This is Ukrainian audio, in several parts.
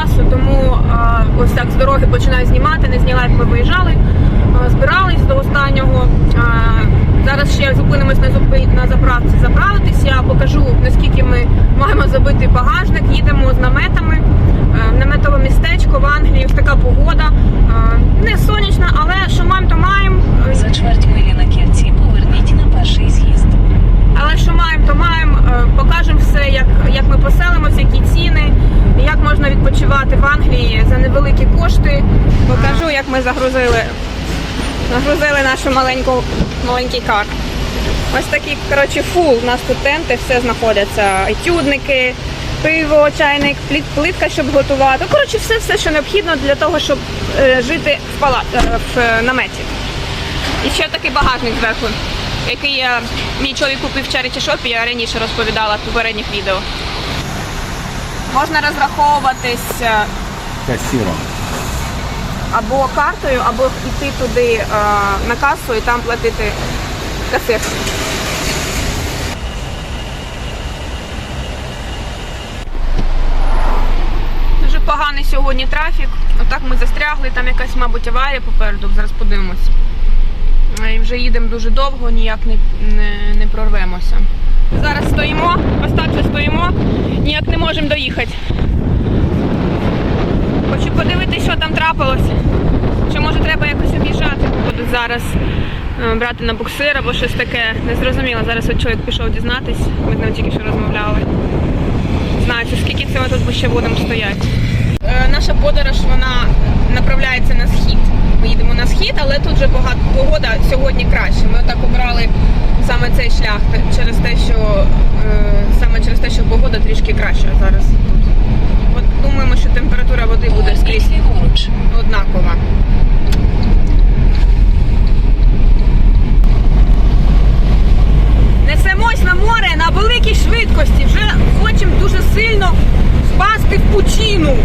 часу, тому ось так з дороги починаю знімати. Не зняла, як ми виїжджали, збирались до останнього. Зараз ще зупинимось на зупи на заправці заправитись. Я покажу наскільки ми маємо забити багажник. Їдемо з наметами. Е, в наметове містечко в Англії. Ось така погода. Е, Не сонячна, але що маємо, то маємо. Е, За чверть милі на кільці поверніть на перший з'їзд. Але що маємо, то маємо. Е, Покажемо все, як, як ми як можна в Англії за невеликі кошти. Покажу, як ми загрузили, загрузили нашу маленьку маленький кар. Ось такий, коротше, фул. У нас тут тенти, все знаходяться. Етюдники, пиво, чайник, плитка, щоб готувати. Ну, Коротше, все, все, що необхідно для того, щоб е, жити в, пала... е, в е, наметі. І ще такий багажник зверху, який я, мій чоловік купив в Charity Shop, я раніше розповідала в попередніх відео. Можна розраховуватись е, Кассиром. або картою, або йти туди е, на касу і там платити касир. Дуже поганий сьогодні трафік. Отак ми застрягли, там якась, мабуть, аварія попереду. Зараз подивимось. Е, І вже їдемо дуже довго, ніяк не, не, не прорвемося. Зараз стоїмо, ось стоїмо, ніяк не можемо доїхати. Хочу подивитися, що там трапилось. Чи може треба якось об'їжджати? Буду зараз е, брати на буксир або щось таке. Незрозуміло. Зараз от чоловік пішов дізнатись. Ми з ним тільки що розмовляли. Знаю, скільки це ми тут ще будемо стояти. Е, наша подорож вона направляється на схід. Ми їдемо на схід, але тут вже багато погода сьогодні краще. Ми отак обрали саме цей шлях через те, що е, саме через те, що погода трішки краща зараз. тут. От думаємо, що температура води буде скрізь однакова. Несемось на море на великій швидкості. Вже хочемо дуже сильно впасти в пучину.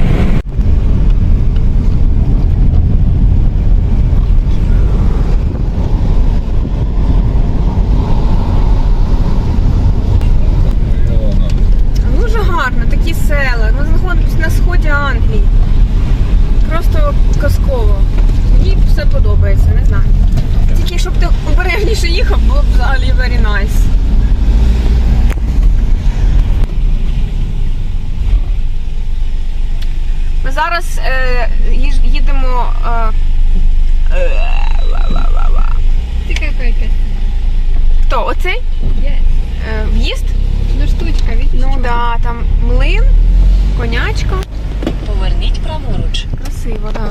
Дуже гарно, такі села. Ми знаходимося на сході Англії. Просто казково. Мені все подобається, не знаю. Тільки щоб ти обережніше їхав, було б взагалі very nice. Ми зараз е, їж- їдемо. Е, е, ла-ла-ла-ла. Хто? Оцей? Е, в'їзд? Ну штучка, видишь? Ну да, там млин, конячка. Поверніть праворуч. Красиво, да.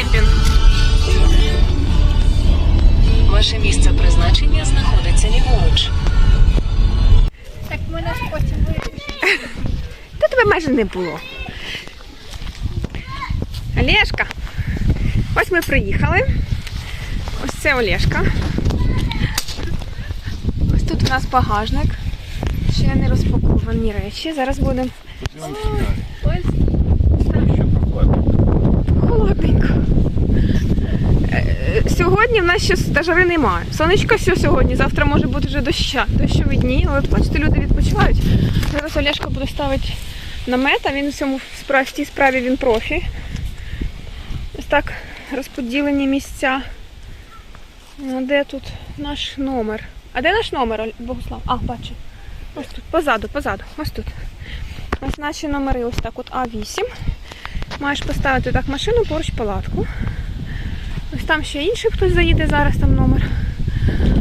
Кемпінг. Ваше місце призначення знаходиться ліворуч. Так ми нас потім вирішимо. Та тебе майже не було. Олешка. Ось ми приїхали. Ось це Олешка. Ось тут у нас багажник. Ще не розпаковані речі. Зараз будемо холодненько. Сьогодні в нас ще стажари немає. Сонечко все сьогодні, завтра може бути вже доща, дощові дні, але от бачите, люди відпочивають. Зараз Олешка буде ставити намет, а він у цьому справі, в цій справі він профі. Ось так розподілені місця. А Де тут наш номер? А де наш номер, Богослав? А, бачу. Ось тут, позаду, позаду, ось тут. Ось наші номери ось так от А8. Маєш поставити так машину поруч палатку. Ось там ще інший хтось заїде зараз там номер.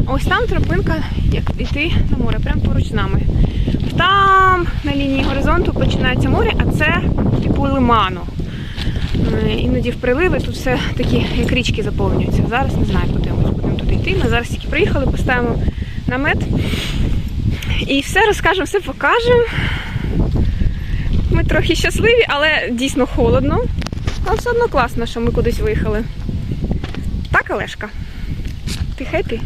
Ось там тропинка, як йти на море, прямо поруч з нами. Там на лінії горизонту починається море, а це типу лиману. Е, Іноді в приливи тут все такі, як річки заповнюються. Зараз не знаю, подивимось, будемо туди йти. Ми зараз тільки приїхали, поставимо намет. І все розкажемо, все покажемо. Ми трохи щасливі, але дійсно холодно. Але все одно класно, що ми кудись виїхали. Так, Олешка? Ти хепі?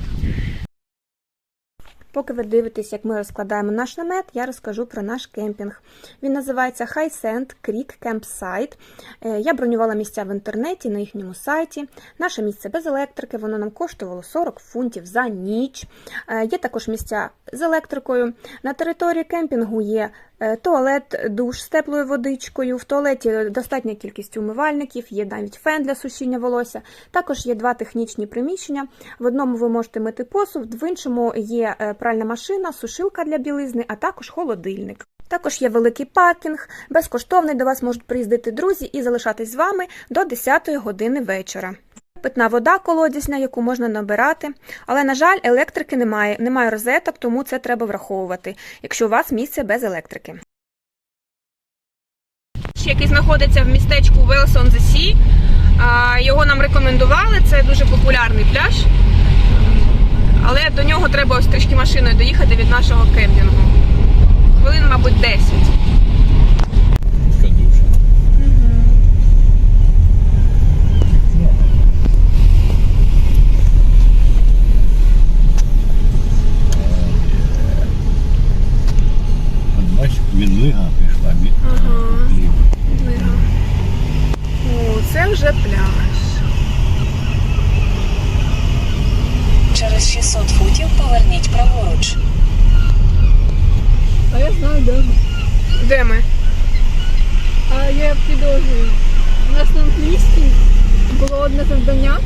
Поки ви дивитесь, як ми розкладаємо наш намет, я розкажу про наш кемпінг. Він називається High Sand Creek Campsite. Е, Я бронювала місця в інтернеті на їхньому сайті. Наше місце без електрики, воно нам коштувало 40 фунтів за ніч. Е, Є також місця з електрикою. На території кемпінгу є туалет, душ з теплою водичкою. В туалеті достатня кількість умивальників, є навіть фен для сушіння волосся. Також є два технічні приміщення. В одному ви можете мити посуд, в іншому є е, пральна машина, сушилка для білизни, а також холодильник. Також є великий паркінг, безкоштовний до вас можуть приїздити друзі і залишатись з вами до 10 години вечора. Питна вода колодязна, яку можна набирати, але, на жаль, електрики немає, немає розеток, тому це треба враховувати, якщо у вас місце без електрики. Який знаходиться в містечку on the Sea. Його нам рекомендували, це дуже популярний пляж. Але до нього треба ось трішки машиною доїхати від нашого кемпінгу. Хвилин, мабуть, 10. Кадуша. От бачиш, відлига пішла від Ага. ліва. О, це вже пляж. Через 600 футів поверніть праворуч. А я знаю, де. ми. Де ми? А я підозрюю. У нас на англійській було одне завдання.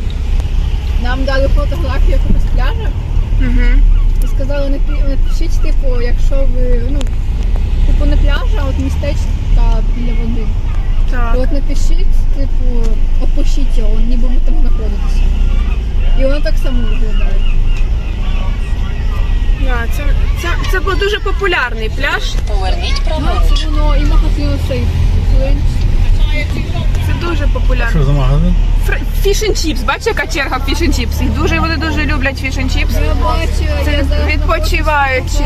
Нам дали фотографію якогось пляжа Угу. і сказали, напишіть, типу, якщо ви, ну, типу не пляж, а от містечка біля води. І Так. от напишіть, типу, опишіть його, ніби ви там знаходитеся. І воно так само виглядає. Да, це, це, це був дуже популярний пляж. Поверніть Ну, праворуч. це воно і магазин цей Це дуже популярно. Що за магазин? Фіш and чіпс. Бачиш, яка черга фіш and чіпс? Їх дуже вони дуже люблять фіш and чіпс. Я бачила, Це я зараз відпочиваючи.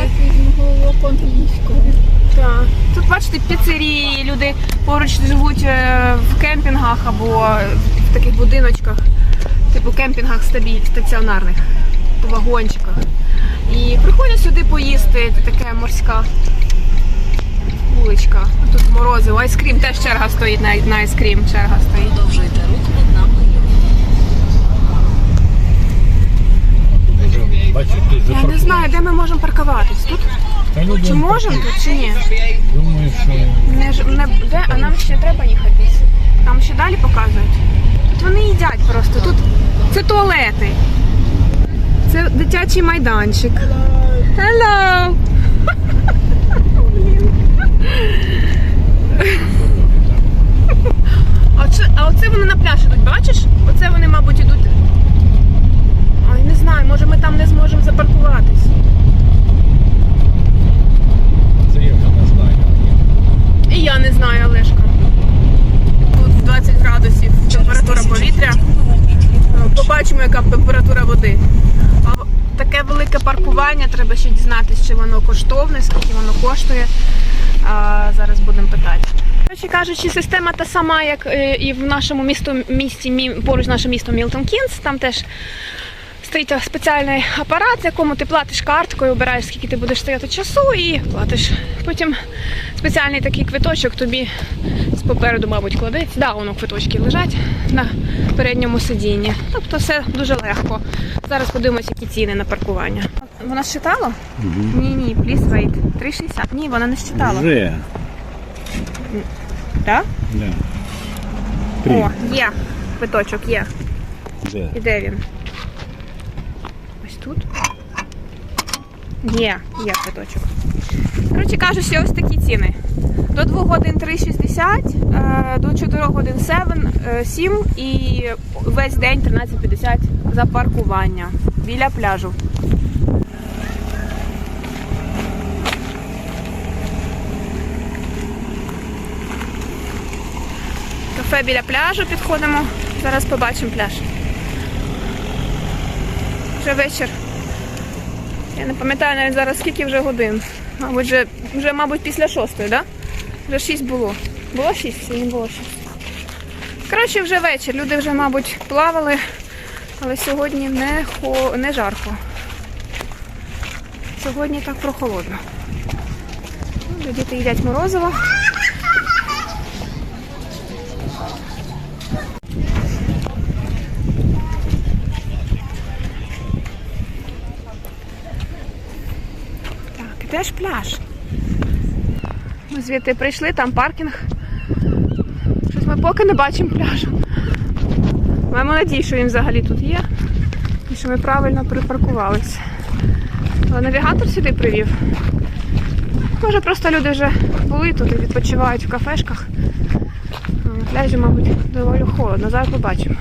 Так. Тут бачите піцерії, люди поруч живуть е, в кемпінгах або в таких будиночках, типу кемпінгах стабіль, стаціонарних, в вагончиках. І приходять сюди поїсти, це така морська вуличка. Тут морозиво, айскрім теж черга стоїть на, на айскрім, черга стоїть. Продовжуйте. Вже, Бачиш, ти Я не знаю, де ми можемо паркуватись. Тут Та чи можемо тут, чи ні? Думаю, що Не, не де, а нам ще треба їхати. Там ще далі показують. Тут вони їдять просто. Тут це туалети. Це дитячий майданчик. Hello! А, це, а оце вони на пляж ідуть, бачиш? Оце вони, мабуть, ідуть. Ой, не знаю, може ми там не зможемо запаркуватись. це я вже не знаю. І я не знаю, Олешка. Тут 20 градусів температура повітря. Побачимо, яка температура води. Таке велике паркування, треба ще дізнатися, чи воно коштовне, скільки воно коштує. А, зараз будемо питати. Коротше кажучи, система та сама, як е, і в нашому місто, місті, мі- поруч з нашим містом Мілтон Кінс. Там теж стоїть спеціальний апарат, в якому ти платиш карткою, обираєш, скільки ти будеш стояти часу, і платиш. Потім спеціальний такий квиточок тобі з попереду, мабуть, кладеться. Да, воно квиточки лежать на передньому сидінні. Тобто все дуже легко. Зараз подивимося, які ціни на паркування. Вона считала? Ні, ні, please wait. 3,60. Ні, вона не считала. Вже. Так? Да. Три. О, є. Квиточок є. Де? І де він? Тут. Є, є квиточок. Коротше кажучи, ось такі ціни. До 2 годин 3,60, е, до 4 годин 7, е, 7 і весь день 13,50 за паркування біля пляжу. Кафе біля пляжу підходимо. Зараз побачимо пляж. Вже вечір. Я не пам'ятаю навіть зараз скільки вже годин. Мабуть, вже, вже мабуть, після шостої? Да? Вже шість було. Було шість чи не було шість? Коротше, вже вечір. Люди вже, мабуть, плавали, але сьогодні не, хо... не жарко. Сьогодні так прохолодно. Діти їдять морозиво. Так, де ж пляж? Ми звідти прийшли, там паркінг. Щось ми поки не бачимо пляжу. Маємо надію, що він взагалі тут є. І що ми правильно припаркувалися. Але навігатор сюди привів. Може, просто люди вже були тут і відпочивають в кафешках. Пляжі, мабуть, доволі холодно. Зараз побачимо.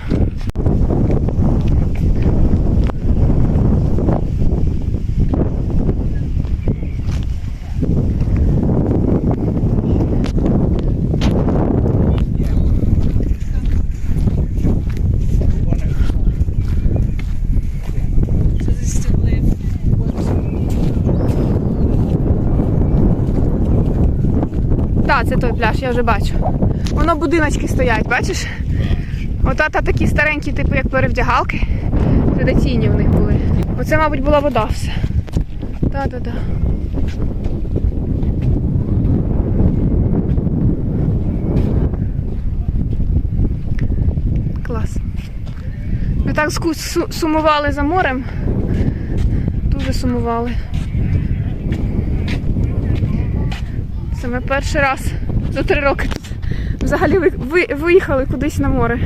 Це той пляж, я вже бачу. Воно будиночки стоять, бачиш? Ото такі старенькі, типу як перевдягалки. Традиційні в них були. Оце, мабуть, була вода все. Так-так-так. Клас. Ми так сумували за морем. Дуже сумували. Ми перший раз за три роки тут взагалі ви, ви, виїхали кудись на море.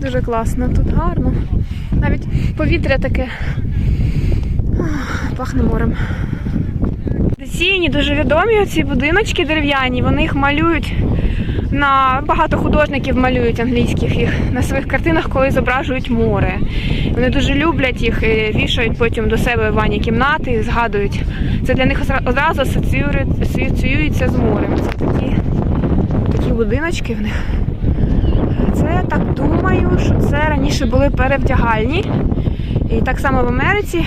Дуже класно, тут гарно. Навіть повітря таке пахне морем. Традиційні, дуже відомі ці будиночки дерев'яні, вони їх малюють на багато художників малюють англійських їх на своїх картинах, коли зображують море. Вони дуже люблять їх, і вішають потім до себе в ванні кімнати, згадують. Це для них одразу асоціює- асоціюється з морем. Це такі, такі будиночки в них. Це я так думаю, що це раніше були перевдягальні. І так само в Америці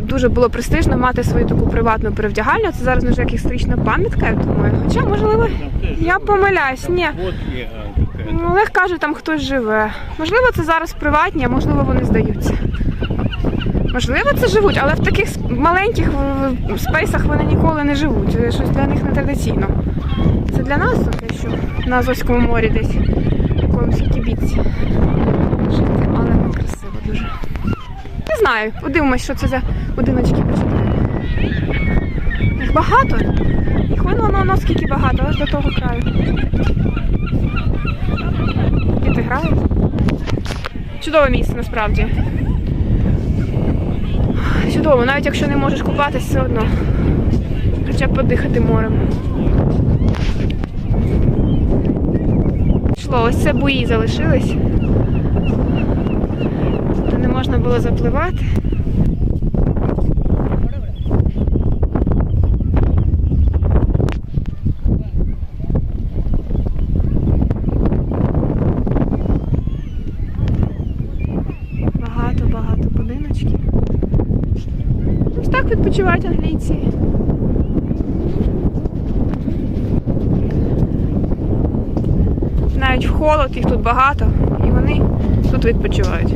дуже було престижно мати свою таку приватну перевдягальню. Це зараз вже як історична пам'ятка, я думаю. Хоча, можливо, я помиляюсь. Ні. Какая-то. Ну, Олег каже, там хтось живе. Можливо, це зараз приватні, а можливо, вони здаються. Можливо, це живуть, але в таких маленьких спейсах вони ніколи не живуть. Це щось для них не традиційно. Це для нас таке, що на Азовському морі десь в якомусь кібітці жити, але ну, красиво дуже. Не знаю, подивимось, що це за будиночки почитаємо. Їх багато. Їх воно воно воно скільки багато, аж до того краю. Діти грають. Чудове місце насправді. Чудово, навіть якщо не можеш купатись, все одно. Хоча б подихати морем. Пішло, ось це буї залишились. Де не можна було запливати. Багато-багато будиночків. Ось так відпочивають англійці. Навіть в холод їх тут багато, і вони тут відпочивають.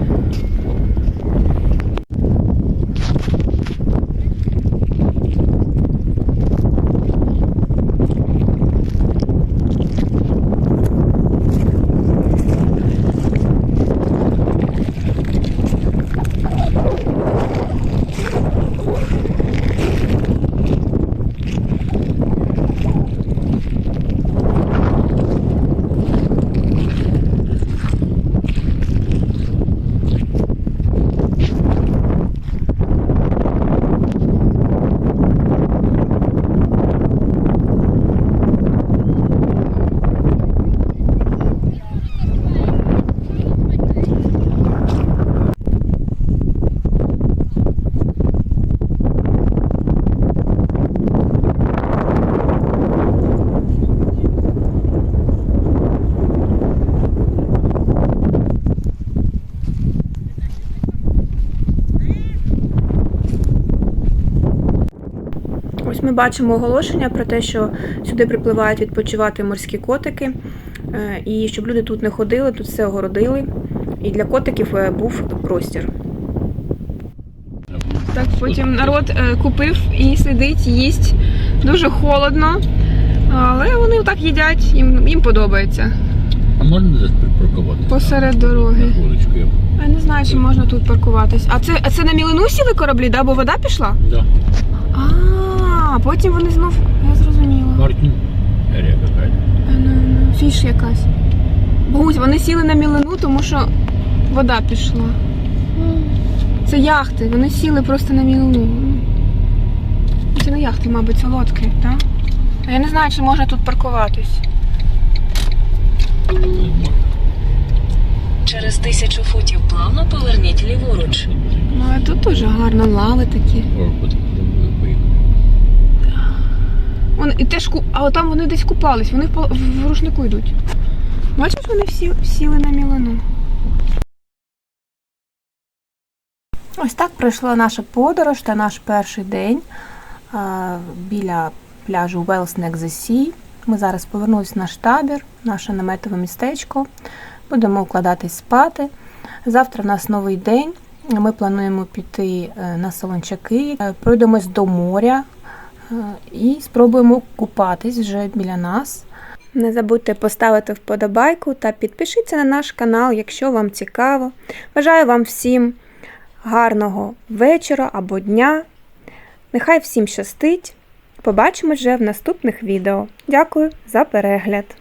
Ми бачимо оголошення про те, що сюди припливають відпочивати морські котики, е, і щоб люди тут не ходили, тут все огородили. І для котиків е, був простір. Так, потім народ е, купив і сидить, їсть. Дуже холодно, але вони так їдять, їм, їм подобається. А можна десь припаркуватися? Посеред дороги. На я- Я не знаю, чи можна тут паркуватись. А це, а це на Мілину сіли кораблі, да? бо вода пішла? Да. А, потім вони знов. Я зрозуміла. Паркінг. Area какая-то. А, ну, ну, Фіш якась. Богусь, вони сіли на Мілину, тому що вода пішла. Це яхти, вони сіли просто на Мілину. Це не яхти, мабуть, це лодки, так? А я не знаю, чи можна тут паркуватись. Через тисячу футів плавно поверніть ліворуч. Ну, а тут дуже гарно, лави такі. О, куди- куди ми поїхали? Вон, і теж. А там вони десь купались, вони в, рушнику йдуть. Бачиш, вони всі сіли на мілину. Ось так пройшла наша подорож та наш перший день а, біля пляжу Wells Neck the. Ми зараз повернулися в наш табір, наше наметове містечко. Будемо укладатись спати. Завтра в нас новий день. Ми плануємо піти е, на Солончаки, Е, пройдемось до моря, і спробуємо купатись вже біля нас. Не забудьте поставити вподобайку та підпишіться на наш канал, якщо вам цікаво. Бажаю вам всім гарного вечора або дня. Нехай всім щастить. Побачимось вже в наступних відео. Дякую за перегляд!